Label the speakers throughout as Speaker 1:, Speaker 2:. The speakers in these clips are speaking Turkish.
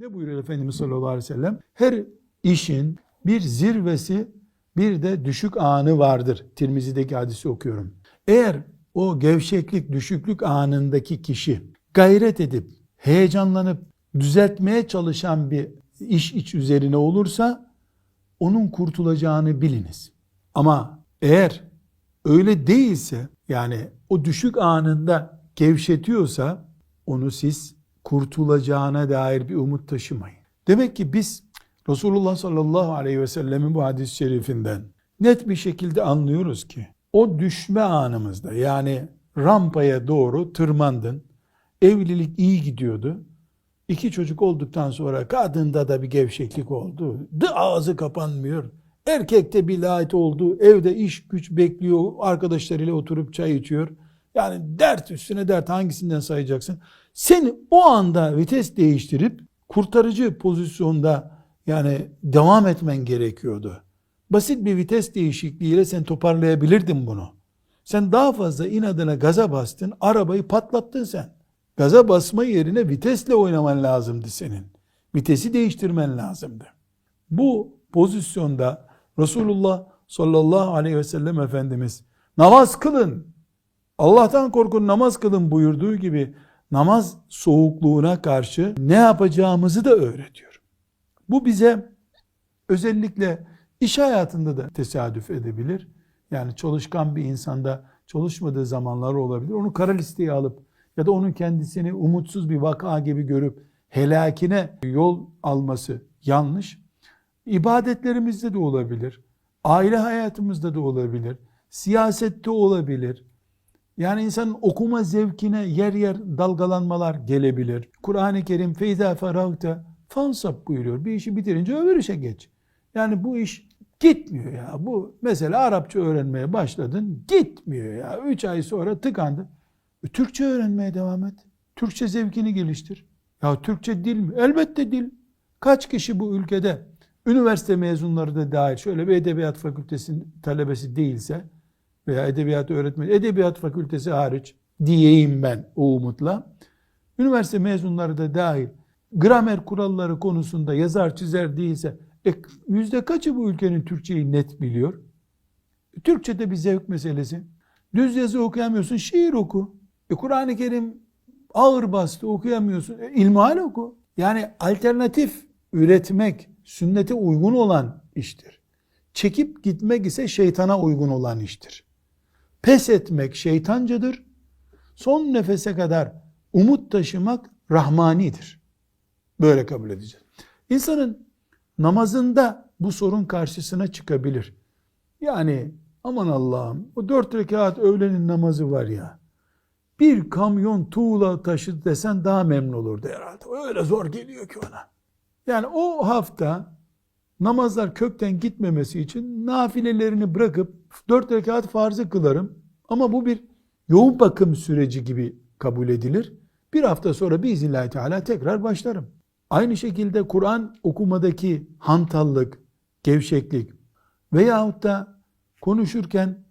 Speaker 1: Ne buyuruyor Efendimiz sallallahu aleyhi ve sellem? Her işin bir zirvesi bir de düşük anı vardır. Tirmizi'deki hadisi okuyorum. Eğer o gevşeklik, düşüklük anındaki kişi gayret edip, heyecanlanıp düzeltmeye çalışan bir iş iç üzerine olursa onun kurtulacağını biliniz. Ama eğer öyle değilse yani o düşük anında gevşetiyorsa onu siz kurtulacağına dair bir umut taşımayın. Demek ki biz Resulullah sallallahu aleyhi ve sellemin bu hadis-i şerifinden net bir şekilde anlıyoruz ki o düşme anımızda yani rampaya doğru tırmandın, evlilik iyi gidiyordu. İki çocuk olduktan sonra kadında da bir gevşeklik oldu. Dı ağzı kapanmıyor. Erkekte bir lanet oldu. Evde iş güç bekliyor. Arkadaşlarıyla oturup çay içiyor. Yani dert üstüne dert hangisinden sayacaksın? Seni o anda vites değiştirip kurtarıcı pozisyonda yani devam etmen gerekiyordu. Basit bir vites değişikliğiyle sen toparlayabilirdin bunu. Sen daha fazla inadına gaza bastın, arabayı patlattın sen. Gaza basma yerine vitesle oynaman lazımdı senin. Vitesi değiştirmen lazımdı. Bu pozisyonda Resulullah sallallahu aleyhi ve sellem Efendimiz namaz kılın, Allah'tan korkun namaz kılın buyurduğu gibi namaz soğukluğuna karşı ne yapacağımızı da öğretiyor. Bu bize özellikle iş hayatında da tesadüf edebilir. Yani çalışkan bir insanda çalışmadığı zamanlar olabilir. Onu kara listeye alıp ya da onun kendisini umutsuz bir vaka gibi görüp helakine yol alması yanlış. İbadetlerimizde de olabilir. Aile hayatımızda da olabilir. Siyasette olabilir. Yani insanın okuma zevkine yer yer dalgalanmalar gelebilir. Kur'an-ı Kerim feyza feragte fansap buyuruyor. Bir işi bitirince öbür işe geç. Yani bu iş gitmiyor ya. Bu mesela Arapça öğrenmeye başladın gitmiyor ya. Üç ay sonra tıkandın. E, Türkçe öğrenmeye devam et. Türkçe zevkini geliştir. Ya Türkçe dil mi? Elbette dil. Kaç kişi bu ülkede üniversite mezunları da dahil şöyle bir edebiyat fakültesinin talebesi değilse veya edebiyat öğretmeni, edebiyat fakültesi hariç diyeyim ben o umutla. Üniversite mezunları da dahil gramer kuralları konusunda yazar çizer değilse e, yüzde kaçı bu ülkenin Türkçeyi net biliyor? Türkçe'de bir zevk meselesi. Düz yazı okuyamıyorsun, şiir oku. E, Kur'an-ı Kerim ağır bastı okuyamıyorsun. E, ilmihal oku. Yani alternatif üretmek sünnete uygun olan iştir. Çekip gitmek ise şeytana uygun olan iştir. Pes etmek şeytancadır. Son nefese kadar umut taşımak rahmanidir. Böyle kabul edeceğiz. İnsanın namazında bu sorun karşısına çıkabilir. Yani aman Allah'ım o dört rekat öğlenin namazı var ya. Bir kamyon tuğla taşı desen daha memnun olurdu herhalde. Öyle zor geliyor ki ona. Yani o hafta namazlar kökten gitmemesi için nafilelerini bırakıp dört rekat farzı kılarım. Ama bu bir yoğun bakım süreci gibi kabul edilir. Bir hafta sonra biiznillahü teala tekrar başlarım. Aynı şekilde Kur'an okumadaki hantallık, gevşeklik veyahut da konuşurken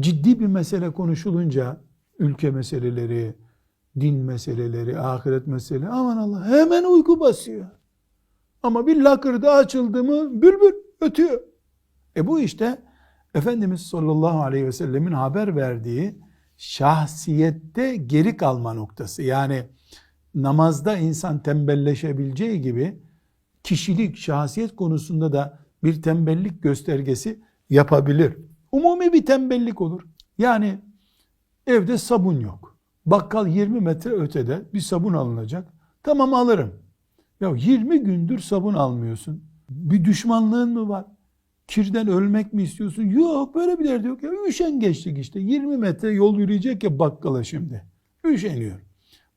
Speaker 1: ciddi bir mesele konuşulunca ülke meseleleri, din meseleleri, ahiret meseleleri aman Allah hemen uyku basıyor. Ama bir lakırdı açıldı mı bülbül ötüyor. E bu işte Efendimiz sallallahu aleyhi ve sellemin haber verdiği şahsiyette geri kalma noktası. Yani namazda insan tembelleşebileceği gibi kişilik, şahsiyet konusunda da bir tembellik göstergesi yapabilir. Umumi bir tembellik olur. Yani evde sabun yok. Bakkal 20 metre ötede bir sabun alınacak. Tamam alırım. Ya 20 gündür sabun almıyorsun. Bir düşmanlığın mı var? Kirden ölmek mi istiyorsun? Yok böyle bir derdi yok. Ya üşengeçlik işte. 20 metre yol yürüyecek ya bakkala şimdi. Üşeniyor.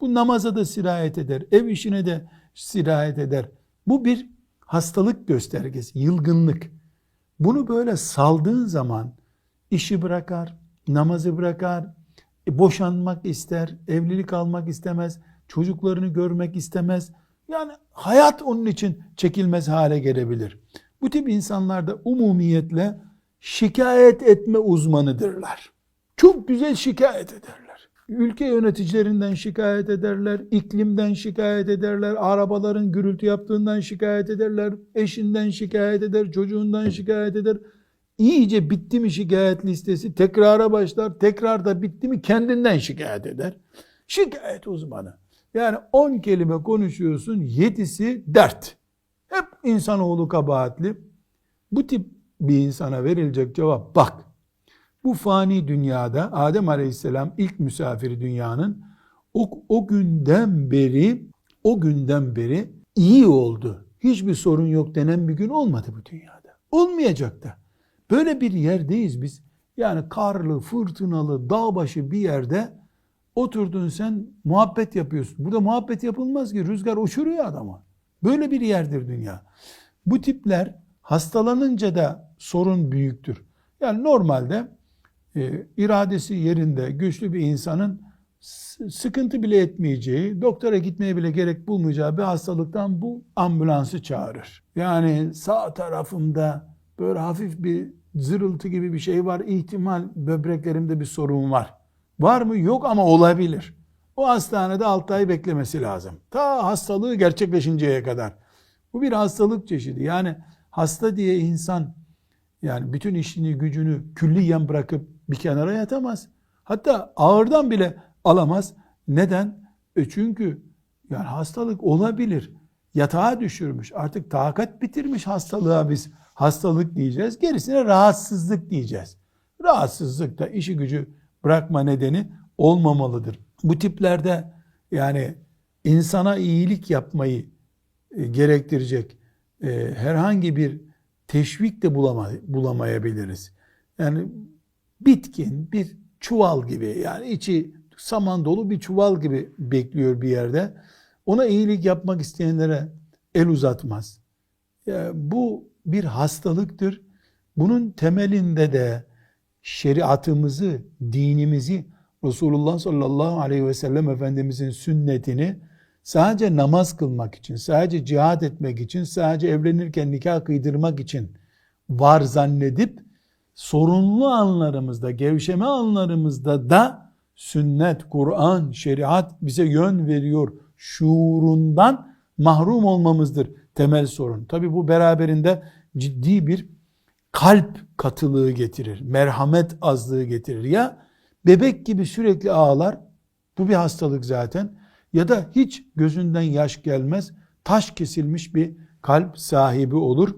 Speaker 1: Bu namaza da sirayet eder. Ev işine de sirayet eder. Bu bir hastalık göstergesi, yılgınlık. Bunu böyle saldığın zaman işi bırakar, namazı bırakar, e, boşanmak ister, evlilik almak istemez, çocuklarını görmek istemez. Yani hayat onun için çekilmez hale gelebilir. Bu tip insanlar da umumiyetle şikayet etme uzmanıdırlar. Çok güzel şikayet ederler. Ülke yöneticilerinden şikayet ederler, iklimden şikayet ederler, arabaların gürültü yaptığından şikayet ederler, eşinden şikayet eder, çocuğundan şikayet eder. İyice bitti mi şikayet listesi tekrara başlar, tekrar da bitti mi kendinden şikayet eder. Şikayet uzmanı. Yani 10 kelime konuşuyorsun, 7'si dert. Hep insanoğlu kabahatli. Bu tip bir insana verilecek cevap bak. Bu fani dünyada Adem Aleyhisselam ilk misafiri dünyanın o, o günden beri o günden beri iyi oldu. Hiçbir sorun yok denen bir gün olmadı bu dünyada. Olmayacak da. Böyle bir yerdeyiz biz. Yani karlı, fırtınalı, dağ başı bir yerde oturdun sen muhabbet yapıyorsun. Burada muhabbet yapılmaz ki rüzgar uçuruyor adama. Böyle bir yerdir dünya. Bu tipler hastalanınca da sorun büyüktür. Yani normalde e, iradesi yerinde güçlü bir insanın sıkıntı bile etmeyeceği, doktora gitmeye bile gerek bulmayacağı bir hastalıktan bu ambulansı çağırır. Yani sağ tarafımda böyle hafif bir zırıltı gibi bir şey var. İhtimal böbreklerimde bir sorun var. Var mı? Yok ama olabilir. O hastanede 6 ay beklemesi lazım. Ta hastalığı gerçekleşinceye kadar. Bu bir hastalık çeşidi. Yani hasta diye insan yani bütün işini gücünü külliyen bırakıp bir kenara yatamaz. Hatta ağırdan bile alamaz. Neden? E çünkü yani hastalık olabilir. Yatağa düşürmüş. Artık takat bitirmiş hastalığa biz hastalık diyeceğiz. Gerisine rahatsızlık diyeceğiz. Rahatsızlık da işi gücü bırakma nedeni olmamalıdır. Bu tiplerde yani insana iyilik yapmayı e, gerektirecek e, herhangi bir teşvik de bulama, bulamayabiliriz. Yani bitkin bir çuval gibi yani içi saman dolu bir çuval gibi bekliyor bir yerde. Ona iyilik yapmak isteyenlere el uzatmaz. Yani bu bir hastalıktır. Bunun temelinde de şeriatımızı, dinimizi, Resulullah sallallahu aleyhi ve sellem Efendimizin sünnetini sadece namaz kılmak için, sadece cihad etmek için, sadece evlenirken nikah kıydırmak için var zannedip sorunlu anlarımızda, gevşeme anlarımızda da sünnet, Kur'an, şeriat bize yön veriyor şuurundan mahrum olmamızdır temel sorun. Tabi bu beraberinde ciddi bir kalp katılığı getirir, merhamet azlığı getirir. Ya bebek gibi sürekli ağlar, bu bir hastalık zaten. Ya da hiç gözünden yaş gelmez, taş kesilmiş bir kalp sahibi olur.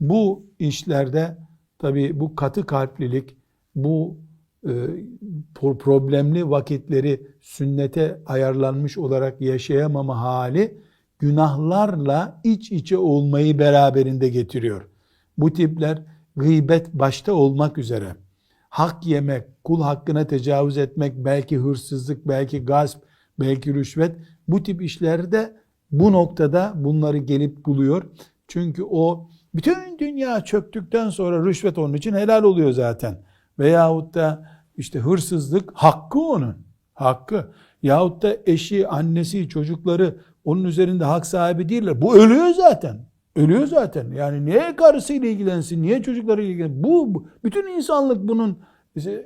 Speaker 1: Bu işlerde tabi bu katı kalplilik, bu e, problemli vakitleri sünnete ayarlanmış olarak yaşayamama hali günahlarla iç içe olmayı beraberinde getiriyor. Bu tipler gıybet başta olmak üzere hak yemek, kul hakkına tecavüz etmek, belki hırsızlık, belki gasp, belki rüşvet bu tip işlerde bu noktada bunları gelip buluyor. Çünkü o bütün dünya çöktükten sonra rüşvet onun için helal oluyor zaten. Veyahut da işte hırsızlık hakkı onun. Hakkı. Yahut da eşi, annesi, çocukları onun üzerinde hak sahibi değiller. Bu ölüyor zaten. Ölüyor zaten. Yani niye karısıyla ilgilensin, niye çocuklarıyla ilgilensin? Bu, bu bütün insanlık bunun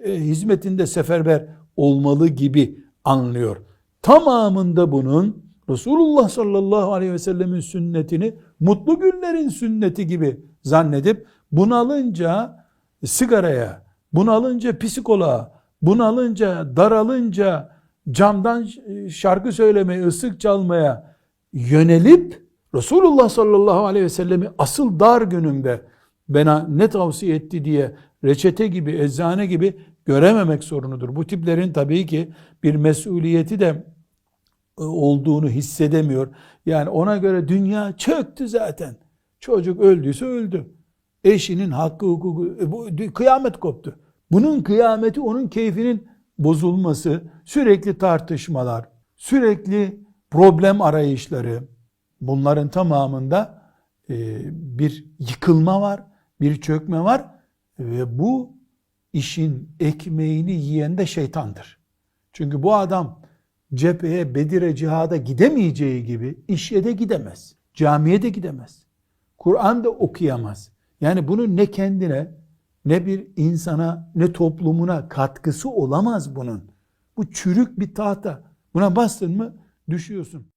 Speaker 1: e, hizmetinde seferber olmalı gibi anlıyor. Tamamında bunun Resulullah sallallahu aleyhi ve sellemin sünnetini mutlu günlerin sünneti gibi zannedip bunalınca sigaraya, bunalınca psikoloğa, bunalınca, daralınca camdan şarkı söylemeye, ıslık çalmaya yönelip Resulullah sallallahu aleyhi ve sellemi asıl dar günümde bana ne tavsiye etti diye reçete gibi, eczane gibi görememek sorunudur. Bu tiplerin tabii ki bir mesuliyeti de e, olduğunu hissedemiyor. Yani ona göre dünya çöktü zaten. Çocuk öldüyse öldü. Eşinin hakkı hukuku, e, bu, kıyamet koptu. Bunun kıyameti onun keyfinin bozulması, sürekli tartışmalar, sürekli problem arayışları, bunların tamamında e, bir yıkılma var, bir çökme var ve bu işin ekmeğini yiyen de şeytandır. Çünkü bu adam cepheye, Bedir'e, cihada gidemeyeceği gibi işe de gidemez. Camiye de gidemez. Kur'an da okuyamaz. Yani bunun ne kendine, ne bir insana, ne toplumuna katkısı olamaz bunun. Bu çürük bir tahta. Buna bastın mı düşüyorsun.